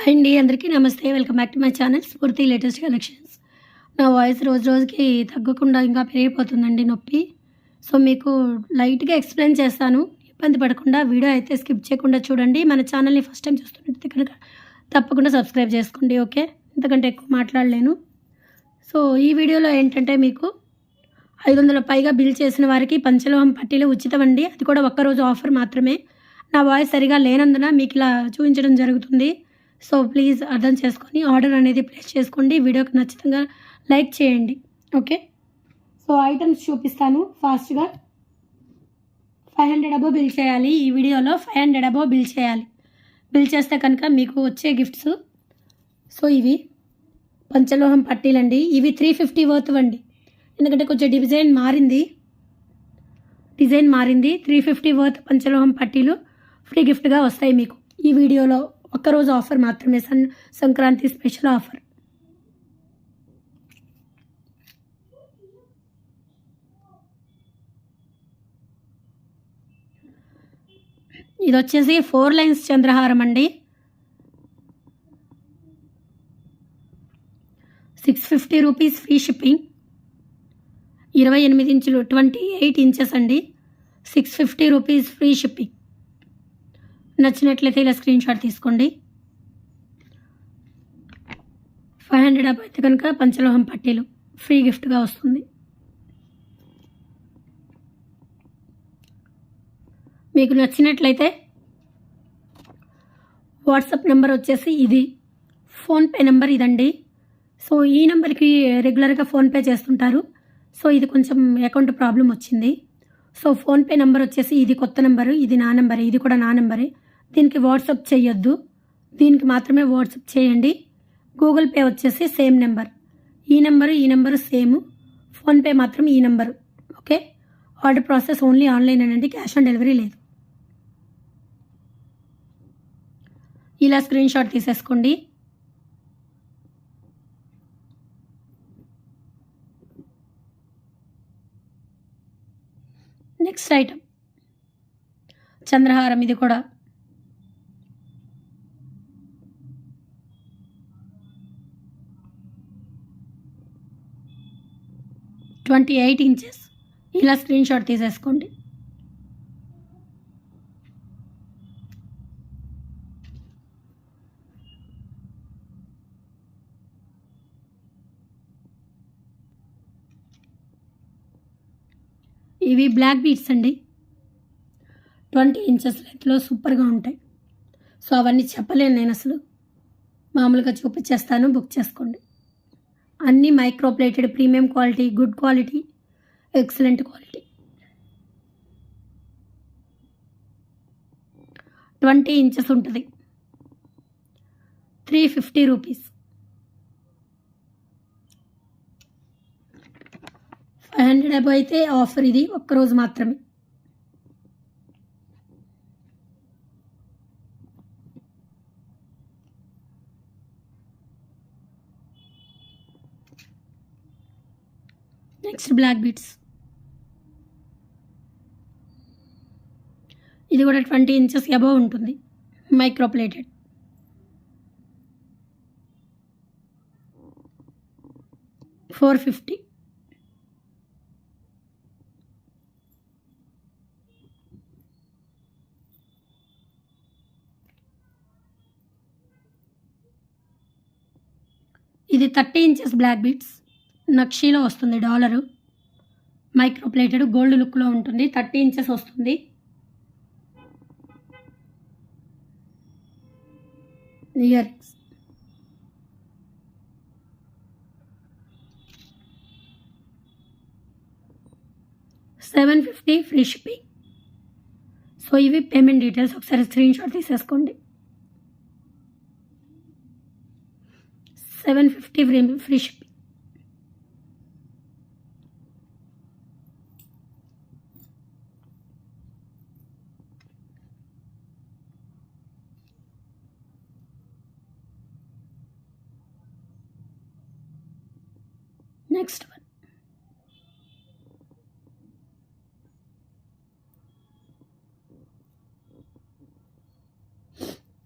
Hi అండి అందరికీ namaste. Welcome back to my channel Spoorthi latest collections నా voice రోజు రోజుకి తగ్గకుండా ఇంకా పెరిగిపోతుందండి నొప్పి. సో మీకు లైట్గా ఎక్స్ప్లెయిన్ చేస్తాను. ఇబ్బంది పడకుండా వీడియో అయితే స్కిప్ చేయకుండా చూడండి. మన ఛానల్ని ఫస్ట్ టైం చూస్తున్నట్టు కనుక తప్పకుండా సబ్స్క్రైబ్ చేసుకోండి ఓకే ఇంతకంటే ఎక్కువ మాట్లాడలేను. సో ఈ వీడియోలో ఏంటంటే మీకు ఐదు వందల పైగా బిల్ చేసిన వారికి పంచలోహం పట్టీలు అండి అది కూడా ఒక్కరోజు ఆఫర్ మాత్రమే. నా వాయిస్ సరిగా లేనందున మీకు ఇలా చూపించడం జరుగుతుంది. సో ప్లీజ్ అర్థం చేసుకొని ఆర్డర్ అనేది ప్లేస్ చేసుకోండి. వీడియోకి నచ్చితంగా లైక్ చేయండి. ఓకే? సో ఐటమ్స్ చూపిస్తాను ఫాస్ట్గా. ఫైవ్ హండ్రెడ్ అబో బిల్ చేయాలి. ఈ వీడియోలో ఫైవ్ హండ్రెడ్ అబో బిల్ చేయాలి. బిల్ చేస్తే కనుక మీకు వచ్చే గిఫ్ట్స్. సో ఇవి పంచలోహం పట్టీలండి ఇవి త్రీ ఫిఫ్టీ వర్త్ అండి. ఎందుకంటే కొంచెం డిజైన్ మారింది. డిజైన్ మారింది. త్రీ ఫిఫ్టీ వర్త్ పంచలోహం పట్టీలు ఫ్రీ గిఫ్ట్గా వస్తాయి మీకు. ఈ వీడియోలో ఒక్కరోజు ఆఫర్ మాత్రమే. సన్ సంక్రాంతి స్పెషల్ ఆఫర్. ఇది వచ్చేసి ఫోర్ లైన్స్ చంద్రహారం అండి. Six fifty rupees free shipping. ఇరవై ఎనిమిది ఇంచులు ట్వంటీ ఎయిట్ ఇంచెస్ అండి. Six fifty rupees free shipping. నచ్చినట్లయితే ఇలా స్క్రీన్ షాట్ తీసుకోండి. ఫైవ్ హండ్రెడ్ అప్ అయితే కనుక పంచలోహం పట్టీలు ఫ్రీ గిఫ్ట్గా వస్తుంది. మీకు నచ్చినట్లయితే వాట్సాప్ నెంబర్ వచ్చేసి ఇది. ఫోన్పే నెంబర్ ఇదండి. సో ఈ నెంబర్కి రెగ్యులర్గా ఫోన్పే చేస్తుంటారు. సో ఇది కొంచెం అకౌంట్ ప్రాబ్లం వచ్చింది. సో ఫోన్పే నెంబర్ వచ్చేసి ఇది కొత్త నెంబరు ఇది నా నెంబరే ఇది కూడా నా నెంబరే. దీనికి వాట్సాప్ చేయొద్దు దీనికి మాత్రమే వాట్సాప్ చేయండి. గూగుల్ పే వచ్చేసి సేమ్ నెంబర్. ఈ నెంబరు ఈ నెంబరు సేమ్. ఫోన్పే మాత్రం ఈ number. Okay? Order process only online అండి క్యాష్ ఆన్ డెలివరీ లేదు. ఇలా స్క్రీన్ షాట్ తీసేసుకోండి. Next item. చంద్రహారం ఇది కూడా. Twenty eight inches. ఇలా స్క్రీన్ షాట్ తీసేసుకోండి. ఇవి బ్లాక్ బీట్స్ అండి. ట్వంటీ ఇంచెస్ లెంత్లో సూపర్గా ఉంటాయి. సో అవన్నీ చెప్పలేను నేను అసలు. మామూలుగా చూపించేస్తాను బుక్ చేసుకోండి. అన్నీ microplated premium quality good quality excellent quality twenty inches ఉంటుంది. Three fifty rupees. Five hundred above అయితే ఆఫర్ ఇది ఒక్కరోజు మాత్రమే. నెక్స్ట్ బ్లాక్ బీట్స్ ఇది కూడా ట్వంటీ ఇంచెస్ అబవ్ ఉంటుంది. మైక్రోప్లేటెడ్ ఫోర్ ఫిఫ్టీ ఇది థర్టీ ఇంచెస్ బ్లాక్ బీట్స్ నక్షీలో వస్తుంది డాలరు. మైక్రోప్లేటెడ్ గోల్డ్ లుక్లో ఉంటుంది థర్టీ ఇంచెస్ వస్తుంది. Earrings seven fifty free shipping so ఇవి పేమెంట్ డీటెయిల్స్ ఒకసారి స్క్రీన్ షాట్ తీసేసుకోండి. Seven fifty free free shipping next one.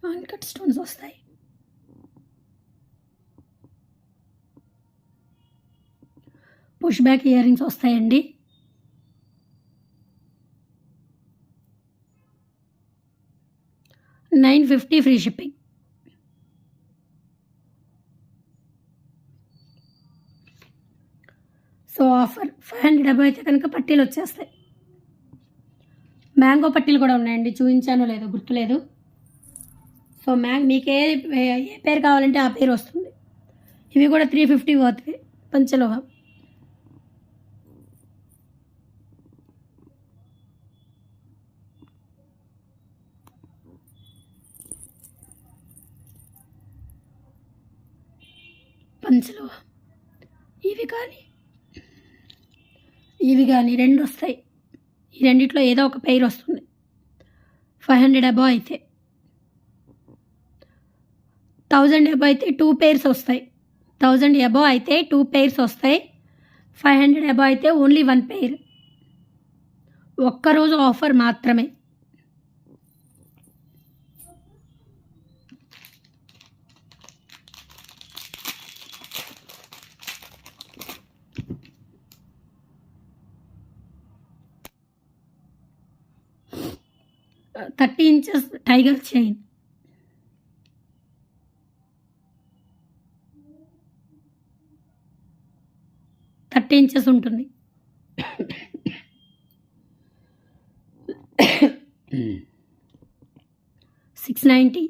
All cut stones are Push back earrings are there, Andy. Nine fifty free shipping. Offer five hundred above అయితే కనుక పట్టీలు వచ్చేస్తాయి. Mango పట్టీలు కూడా ఉన్నాయండి. చూపించానో లేదో గుర్తులేదు. సో మ్యాంగ్ మీకు ఏ ఏ పేరు కావాలంటే ఆ పేరు వస్తుంది. ఇవి కూడా త్రీ ఫిఫ్టీ పోతుంది పంచలోహం. పంచలోహం. ఇవి కానీ ఇవి కానీ రెండు వస్తాయి ఈ రెండిట్లో ఏదో ఒక పెయిర్ వస్తుంది. ఫైవ్ హండ్రెడ్ అబో అయితే. థౌజండ్ అబో అయితే టూ పేర్స్ వస్తాయి. థౌజండ్ అబో అయితే టూ పేర్స్ వస్తాయి. ఫైవ్ హండ్రెడ్ అబో అయితే ఓన్లీ వన్ పెయిర్ ఒక్కరోజు ఆఫర్ మాత్రమే. Thirty inches tiger chain. Thirty inches ఉంటుంది. Six ninety.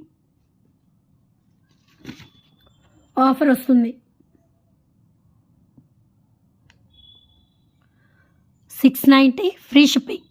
ఆఫర్ వస్తుంది. Six ninety free shipping.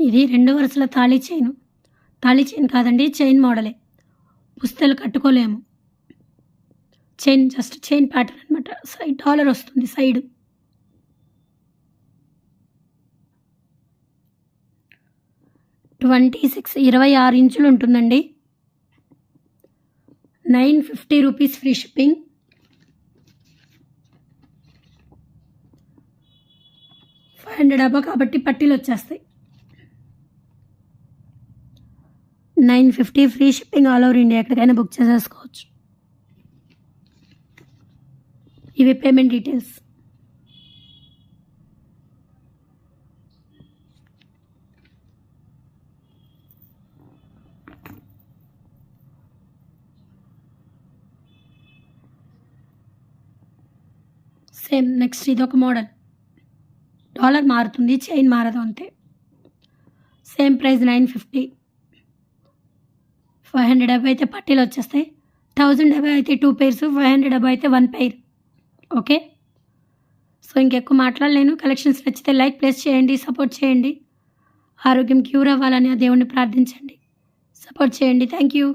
ఇది రెండు వరుసల తాళీ చైను. తాళీ చైన్ కాదండి చైన్ మోడలే. పుస్తలు కట్టుకోలేము. చైన్ జస్ట్ చైన్ ప్యాటర్న్ అనమాట సైడ్ డాలర్ వస్తుంది సైడ్. ట్వంటీ సిక్స్ ఇరవై ఆరు ఇంచులు ఉంటుందండి. Nine fifty rupees free shipping. Five hundred above కాబట్టి పట్టీలు వచ్చేస్తాయి. Nine fifty free shipping all over India ఎక్కడికైనా బుక్ చేసేసుకోవచ్చు. ఇవి పేమెంట్ డీటెయిల్స్. సేమ్ నెక్స్ట్ ఇది ఒక మోడల్. డాలర్ మారుతుంది చైన్ మారదు అంతే. Same price nine fifty. Five hundred above అయితే పట్టీలు వచ్చేస్తాయి. థౌజండ్ అబై అయితే two pairs five hundred above అయితే వన్ పెయిర్ ఓకే? సో ఇంకెక్కువ మాట్లాడలేను. కలెక్షన్స్ నచ్చితే లైక్ ప్లేస్ చేయండి సపోర్ట్ చేయండి. ఆరోగ్యం క్యూర్ అవ్వాలని ఆ దేవుణ్ణి ప్రార్థించండి. సపోర్ట్ చేయండి. Thank you.